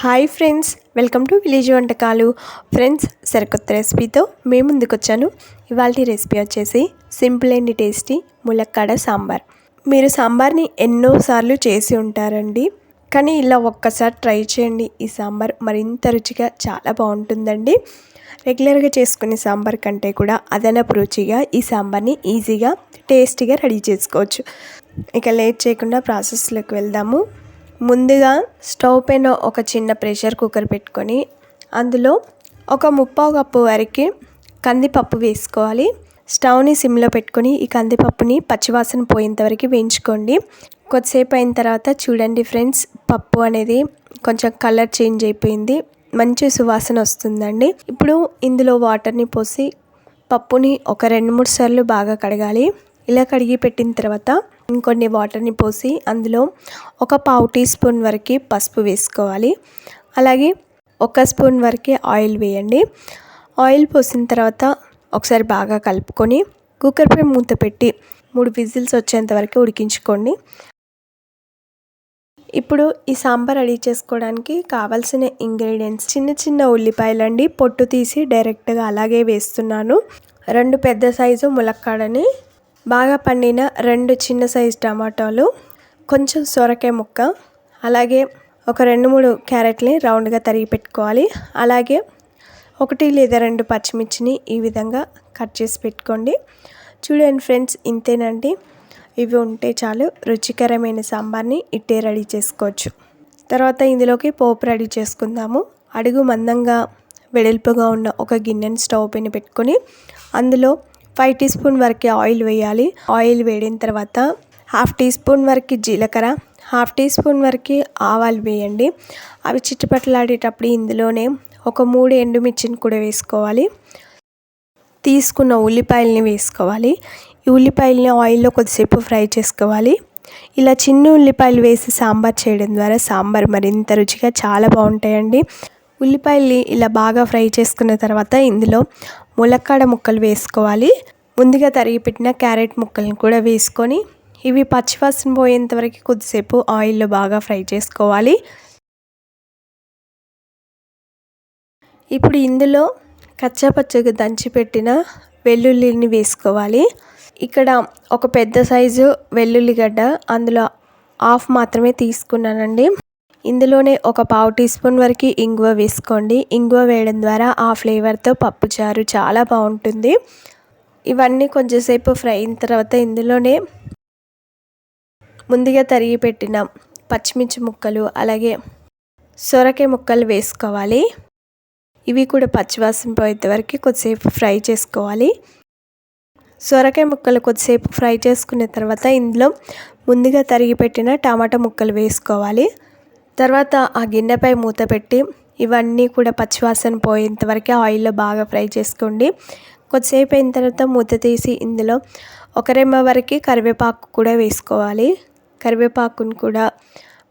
Hi friends welcome to village వంటకాలు. Friends సరికొత్త రెసిపీతో మేము ముందుకొచ్చాను. ఇవాళ రెసిపీ వచ్చేసి సింపుల్ అండ్ టేస్టీ ములక్కాడ సాంబార్. మీరు సాంబార్ని ఎన్నోసార్లు చేసి ఉంటారండి. కానీ ఇలా ఒక్కసారి ట్రై చేయండి. ఈ సాంబార్ మరింత రుచిగా చాలా బాగుంటుందండి. రెగ్యులర్గా చేసుకునే సాంబార్ కంటే కూడా అదనపు రుచిగా ఈ సాంబార్ని ఈజీగా టేస్టీగా రెడీ చేసుకోవచ్చు. ఇక లేట్ చేయకుండా ప్రాసెస్లోకి వెళ్దాము. ముందుగా స్టవ్ పైన ఒక చిన్న ప్రెషర్ కుక్కర్ పెట్టుకొని అందులో ఒక ముప్పావు కప్పు వరకు కందిపప్పు వేసుకోవాలి. స్టవ్ని సిమ్లో పెట్టుకొని ఈ కందిపప్పుని పచ్చివాసన పోయేంత వరకు వేయించుకోండి. కొద్దిసేపు అయిన తర్వాత చూడండి ఫ్రెండ్స్ పప్పు అనేది కొంచెం కలర్ చేంజ్ అయిపోయింది. మంచి సువాసన వస్తుందండి. ఇప్పుడు ఇందులో వాటర్ని పోసి పప్పుని ఒక రెండు మూడు సార్లు బాగా కడగాలి. ఇలా కడిగి పెట్టిన తర్వాత ఇంకొన్ని వాటర్ని పోసి అందులో ఒక పావు టీ స్పూన్ వరకు పసుపు వేసుకోవాలి. అలాగే ఒక స్పూన్ వరకు ఆయిల్ వేయండి. ఆయిల్ పోసిన తర్వాత ఒకసారి బాగా కలుపుకొని కుక్కర్పై మూత పెట్టి మూడు విజిల్స్ వచ్చేంత వరకు ఉడికించుకోండి. ఇప్పుడు ఈ సాంబార్ రెడీ చేసుకోవడానికి కావాల్సిన ఇంగ్రీడియంట్స్ చిన్న చిన్న ఉల్లిపాయలండి పొట్టు తీసి డైరెక్ట్గా అలాగే వేస్తున్నాను. రెండు పెద్ద సైజు ములక్కాడని బాగా పండిన రెండు చిన్న సైజ్ టమాటాలు కొంచెం సొరకాయ ముక్క అలాగే ఒక రెండు మూడు క్యారెట్ని రౌండ్గా తరిగి పెట్టుకోవాలి. అలాగే ఒకటి లేదా రెండు పచ్చిమిర్చిని ఈ విధంగా కట్ చేసి పెట్టుకోండి. చూడండి ఫ్రెండ్స్ ఇంతేనండి. ఇవి ఉంటే చాలు రుచికరమైన సాంబార్ని ఇట్టే రెడీ చేసుకోవచ్చు. తర్వాత ఇందులోకి పోపు రెడీ చేసుకుందాము. అడుగు మందంగా వెడల్పుగా ఉన్న ఒక గిన్నెని స్టవ్ పైన పెట్టుకొని అందులో ఫైవ్ టీ స్పూన్ వరకు ఆయిల్ వేయాలి. ఆయిల్ వేడిన తర్వాత హాఫ్ టీ స్పూన్ వరకు జీలకర్ర హాఫ్ టీ స్పూన్ వరకు ఆవాలు వేయండి. అవి చిట్టుపట్లాడేటప్పుడు ఇందులోనే ఒక మూడు ఎండుమిర్చిని కూడా వేసుకోవాలి. తీసుకున్న ఉల్లిపాయలని వేసుకోవాలి. ఈ ఉల్లిపాయలని ఆయిల్లో కొద్దిసేపు ఫ్రై చేసుకోవాలి. ఇలా చిన్న ఉల్లిపాయలు వేసి సాంబార్ చేయడం ద్వారా సాంబార్ మరింత రుచిగా చాలా బాగుంటాయండి. ఉల్లిపాయల్ని ఇలా బాగా ఫ్రై చేసుకున్న తర్వాత ఇందులో ములక్కాడ ముక్కలు వేసుకోవాలి. ముందుగా తరిగి పెట్టిన క్యారెట్ ముక్కలను కూడా వేసుకొని ఇవి పచ్చివాసన పోయేంత వరకు కొద్దిసేపు ఆయిల్లో బాగా ఫ్రై చేసుకోవాలి. ఇప్పుడు ఇందులో కచ్చాపచ్చగా దంచి పెట్టిన వెల్లుల్లిని వేసుకోవాలి. ఇక్కడ ఒక పెద్ద సైజు వెల్లుల్లిగడ్డ అందులో హాఫ్ మాత్రమే తీసుకున్నానండి. ఇందులోనే ఒక పావు టీ స్పూన్ వరకు ఇంగువ వేసుకోండి. ఇంగువ వేయడం ద్వారా ఆ ఫ్లేవర్తో పప్పుచారు చాలా బాగుంటుంది. ఇవన్నీ కొంచెంసేపు ఫ్రై అయిన తర్వాత ఇందులోనే ముందుగా తరిగి పెట్టిన పచ్చిమిర్చి ముక్కలు అలాగే సొరకాయ ముక్కలు వేసుకోవాలి. ఇవి కూడా పచ్చివాసన పోయేంత వరకు కొద్దిసేపు ఫ్రై చేసుకోవాలి. సొరకాయ ముక్కలు కొద్దిసేపు ఫ్రై చేసుకున్న తర్వాత ఇందులో ముందుగా తరిగి పెట్టిన టమాటా ముక్కలు వేసుకోవాలి. తర్వాత ఆ గిన్నెపై మూత పెట్టి ఇవన్నీ కూడా పచ్చివాసన పోయేంత వరకు ఆయిల్లో బాగా ఫ్రై చేసుకోండి. కొద్దిసేపు అయిన తర్వాత మూత తీసి ఇందులో ఒక రెమ్మ వరకు కరివేపాకు కూడా వేసుకోవాలి. కరివేపాకును కూడా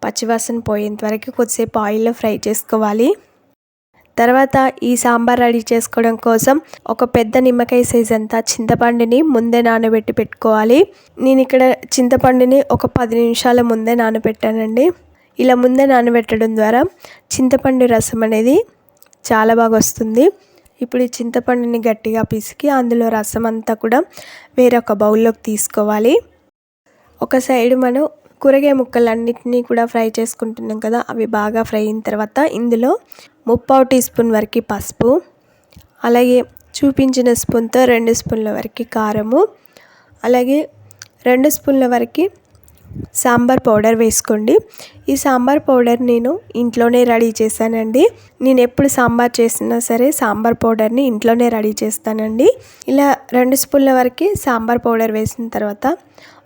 పచ్చివాసన పోయేంత వరకు కొద్దిసేపు ఆయిల్లో ఫ్రై చేసుకోవాలి. తర్వాత ఈ సాంబార్ రెడీ చేసుకోవడం కోసం ఒక పెద్ద నిమ్మకాయ సైజ్ అంతా చింతపండుని ముందే నానబెట్టి పెట్టుకోవాలి. నేను ఇక్కడ చింతపండుని ఒక పది నిమిషాల ముందే నానబెట్టానండి. ఇలా ముందే నానబెట్టడం ద్వారా చింతపండు రసం అనేది చాలా బాగా వస్తుంది. ఇప్పుడు ఈ చింతపండుని గట్టిగా పిసికి అందులో రసం అంతా కూడా వేరొక బౌల్లోకి తీసుకోవాలి. ఒక సైడ్ మనం కూరగాయ ముక్కలన్నిటినీ కూడా ఫ్రై చేసుకుంటున్నాం కదా అవి బాగా ఫ్రై అయిన తర్వాత ఇందులో ముప్పావు టీ స్పూన్ వరకు పసుపు అలాగే చూపించిన స్పూన్తో రెండు స్పూన్ల వరకు కారము అలాగే రెండు స్పూన్ల వరకు సాంబార్ పౌడర్ వేసుకోండి. ఈ సాంబార్ పౌడర్ నేను ఇంట్లోనే రెడీ చేశానండి. నేను ఎప్పుడు సాంబార్ చేసినా సరే సాంబార్ పౌడర్ని ఇంట్లోనే రెడీ చేస్తానండి. ఇలా రెండు స్పూన్ల వరకు సాంబార్ పౌడర్ వేసిన తర్వాత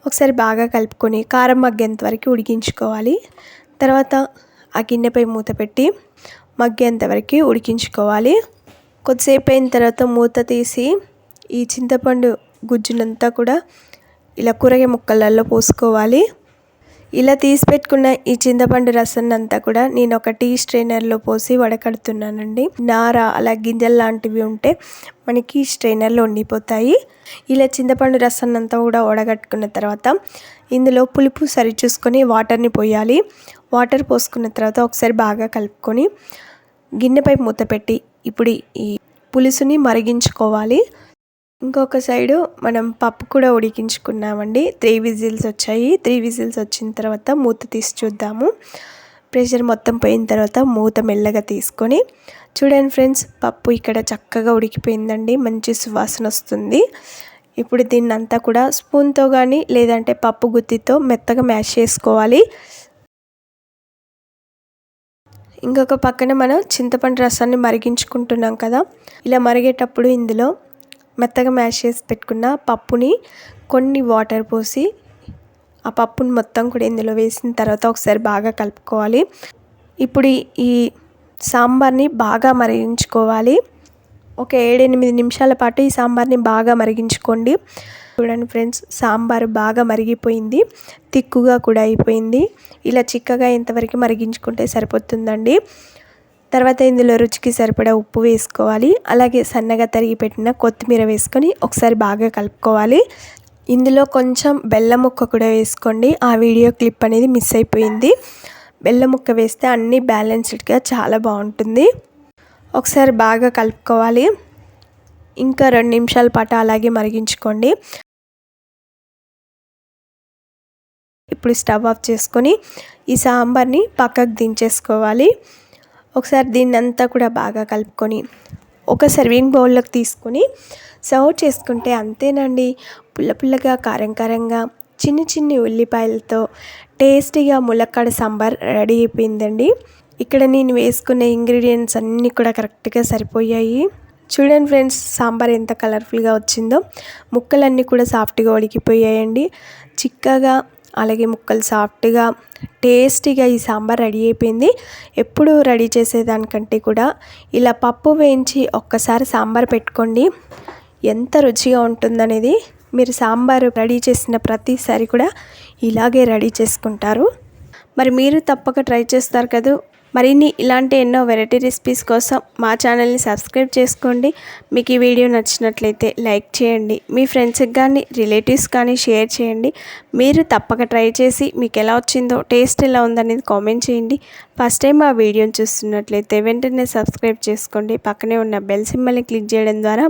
ఒకసారి బాగా కలుపుకొని కారం మగ్గేంత వరకు ఉడికించుకోవాలి. తర్వాత ఆ గిన్నెపై మూత పెట్టి మగ్గేంత వరకు ఉడికించుకోవాలి. కొద్దిసేపు అయిన తర్వాత మూత తీసి ఈ చింతపండు గుజ్జునంతా కూడా ఇలా కూరగాయ ముక్కలలో పోసుకోవాలి. ఇలా తీసి పెట్టుకున్న ఈ చింతపండు రసం అంతా కూడా నేను ఒక టీ స్ట్రైనర్లో పోసి వడకడుతున్నానండి. నార అలా గింజలు లాంటివి ఉంటే మనకి స్ట్రైనర్లో ఉండిపోతాయి. ఇలా చింతపండు రసం అంతా కూడా వడగట్టుకున్న తర్వాత ఇందులో పులుపు సరి చూసుకొని వాటర్ని పోయాలి. వాటర్ పోసుకున్న తర్వాత ఒకసారి బాగా కలుపుకొని గిన్నెపై మూత పెట్టి ఇప్పుడు ఈ పులుసుని మరిగించుకోవాలి. ఇంకొక సైడు మనం పప్పు కూడా ఉడికించుకున్నామండి. త్రీ విజిల్స్ వచ్చాయి. త్రీ విజిల్స్ వచ్చిన తర్వాత మూత తీసి చూద్దాము. ప్రెషర్ మొత్తం పోయిన తర్వాత మూత మెల్లగా తీసుకొని చూడండి ఫ్రెండ్స్ పప్పు ఇక్కడ చక్కగా ఉడికిపోయిందండి. మంచి సువాసన వస్తుంది. ఇప్పుడు దీన్ని అంతా కూడా స్పూన్తో కానీ లేదంటే పప్పు గుత్తితో మెత్తగా మ్యాష్ చేసుకోవాలి. ఇంకొక పక్కన మనం చింతపండు రసాన్ని మరిగించుకుంటున్నాం కదా. ఇలా మరిగేటప్పుడు ఇందులో మెత్తగా మ్యాష్ చేసి పెట్టుకున్న పప్పుని కొన్ని వాటర్ పోసి ఆ పప్పుని మొత్తం కూడా ఇందులో వేసిన తర్వాత ఒకసారి బాగా కలుపుకోవాలి. ఇప్పుడు ఈ సాంబార్ని బాగా మరిగించుకోవాలి. ఒక ఏడెనిమిది నిమిషాల పాటు ఈ సాంబార్ని బాగా మరిగించుకోండి. చూడండి ఫ్రెండ్స్ సాంబార్ బాగా మరిగిపోయింది. తిక్కుగా కూడా అయిపోయింది. ఇలా చిక్కగా ఇంతవరకు మరిగించుకుంటే సరిపోతుందండి. తర్వాత ఇందులో రుచికి సరిపడా ఉప్పు వేసుకోవాలి. అలాగే సన్నగా తరిగి పెట్టిన కొత్తిమీర వేసుకొని ఒకసారి బాగా కలుపుకోవాలి. ఇందులో కొంచెం బెల్లం ముక్క కూడా వేసుకోండి. ఆ వీడియో క్లిప్ అనేది మిస్ అయిపోయింది. బెల్లం ముక్క వేస్తే అన్నీ బ్యాలెన్స్డ్గా చాలా బాగుంటుంది. ఒకసారి బాగా కలుపుకోవాలి. ఇంకా రెండు నిమిషాల పాటు అలాగే మరిగించుకోండి. ఇప్పుడు స్టవ్ ఆఫ్ చేసుకొని ఈ సాంబార్ని పక్కకు దించేసుకోవాలి. ఒకసారి దీన్ని అంతా కూడా బాగా కలుపుకొని ఒక సర్వింగ్ బౌల్లోకి తీసుకొని సర్వ్ చేసుకుంటే అంతేనండి. పుల్ల పుల్లగా కారం కారంగా చిన్ని చిన్ని ఉల్లిపాయలతో టేస్టీగా ములక్కాడ సాంబార్ రెడీ అయిపోయిందండి. ఇక్కడ నేను వేసుకునే ఇంగ్రీడియంట్స్ అన్నీ కూడా కరెక్ట్గా సరిపోయాయి. చూడండి ఫ్రెండ్స్ సాంబార్ ఎంత కలర్ఫుల్గా వచ్చిందో. ముక్కలన్నీ కూడా సాఫ్ట్గా ఉడికిపోయాయండి. చిక్కగా అలాగే ముక్కలు సాఫ్ట్గా టేస్టీగా ఈ సాంబార్ రెడీ అయిపోయింది. ఎప్పుడు రెడీ చేసేదానికంటే కూడా ఇలా పప్పు వేయించి ఒక్కసారి సాంబార్ పెట్టుకోండి. ఎంత రుచిగా ఉంటుందనేది మీరు సాంబారు రెడీ చేసిన ప్రతిసారి కూడా ఇలాగే రెడీ చేసుకుంటారు. మరి మీరు తప్పక ట్రై చేస్తారు కదా? మరిన్ని ఇలాంటి ఎన్నో వెరైటీ రెసిపీస్ కోసం మా ఛానల్ని సబ్స్క్రైబ్ చేసుకోండి. మీకు ఈ వీడియో నచ్చినట్లయితే లైక్ చేయండి. మీ ఫ్రెండ్స్కి కానీ రిలేటివ్స్ కానీ షేర్ చేయండి. మీరు తప్పక ట్రై చేసి మీకు ఎలా వచ్చిందో టేస్ట్ ఎలా ఉందనేది కామెంట్ చేయండి. ఫస్ట్ టైం ఆ వీడియోని చూస్తున్నట్లయితే వెంటనే సబ్స్క్రైబ్ చేసుకోండి. పక్కనే ఉన్న బెల్ సింబల్ని క్లిక్ చేయడం ద్వారా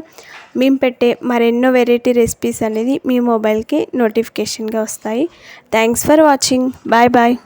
మేము పెట్టే మరెన్నో వెరైటీ రెసిపీస్ అనేది మీ మొబైల్కి నోటిఫికేషన్గా వస్తాయి. Thanks for watching bye bye